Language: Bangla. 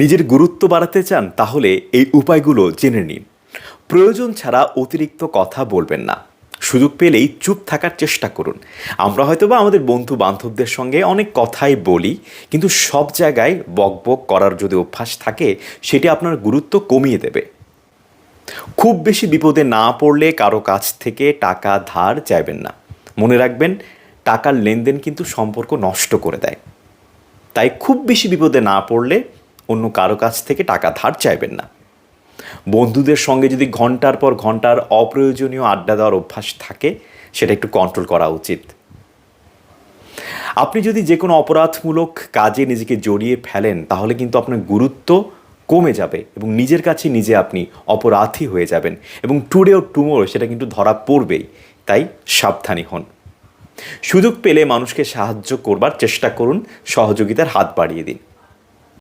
নিজের গুরুত্ব বাড়াতে চান, তাহলে এই উপায়গুলো জেনে নিন। প্রয়োজন ছাড়া অতিরিক্ত কথা বলবেন না। সুযোগ পেলেই চুপ থাকার চেষ্টা করুন। আমরা হয়তোবা আমাদের বন্ধু বান্ধবদের সঙ্গে অনেক কথাই বলি, কিন্তু সব জায়গায় বকবক করার যদি অভ্যাস থাকে, সেটি আপনার গুরুত্ব কমিয়ে দেবে। খুব বেশি বিপদে না পড়লে কারও কাছ থেকে টাকা ধার চাইবেন না। মনে রাখবেন, টাকার লেনদেন কিন্তু সম্পর্ক নষ্ট করে দেয়। তাই খুব বেশি বিপদে না পড়লে অন্য কারও কাছ থেকে টাকা ধার চাইবেন না। বন্ধুদের সঙ্গে যদি ঘণ্টার পর ঘণ্টার অপ্রয়োজনীয় আড্ডা দেওয়ার অভ্যাস থাকে, সেটা একটু কন্ট্রোল করা উচিত। আপনি যদি যে কোনো অপরাধমূলক কাজে নিজেকে জড়িয়ে ফেলেন, তাহলে কিন্তু আপনার গুরুত্ব কমে যাবে এবং নিজের কাছে নিজে আপনি অপরাধী হয়ে যাবেন এবং টুডে ও টুমোরো সেটা কিন্তু ধরা পড়বেই, তাই সাবধানী হন। সুযোগ পেলে মানুষকে সাহায্য করবার চেষ্টা করুন, সহযোগিতার হাত বাড়িয়ে দিন।